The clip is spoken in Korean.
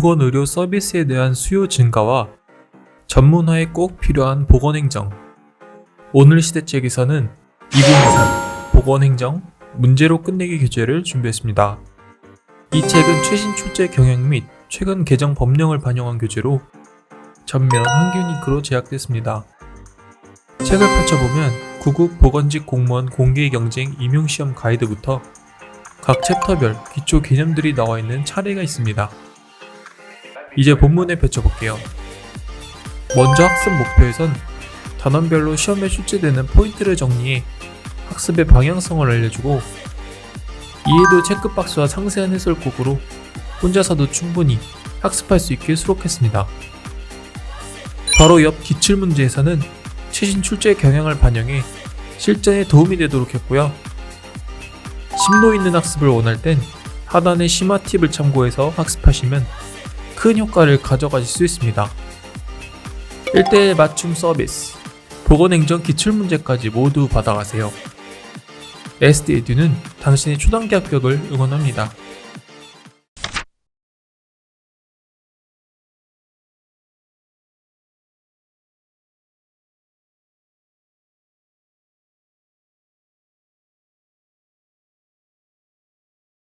보건의료 서비스에 대한 수요 증가와 전문화에 꼭 필요한 보건행정. 오늘 시대책에서는 2023 보건행정 문제로 끝내기 교재를 준비했습니다. 이 책은 최신 출제 경향 및 최근 개정 법령을 반영한 교재로 전면 한규니크로 제작됐습니다. 책을 펼쳐보면 구급 보건직 공무원 공개 경쟁 임용시험 가이드부터 각 챕터별 기초 개념들이 나와 있는 차례가 있습니다. 이제 본문에 펼쳐볼게요. 먼저 학습 목표에선 단원별로 시험에 출제되는 포인트를 정리해 학습의 방향성을 알려주고 이해도 체크박스와 상세한 해설곡으로 혼자서도 충분히 학습할 수 있게 수록했습니다. 바로 옆 기출문제에서는 최신 출제 경향을 반영해 실전에 도움이 되도록 했고요. 심도 있는 학습을 원할 땐 하단의 심화 팁을 참고해서 학습하시면 큰 효과를 가져가실 수 있습니다. 1대1 맞춤 서비스 보건행정 기출문제까지 모두 받아가세요. SD에듀는 당신의 초단기 합격을 응원합니다.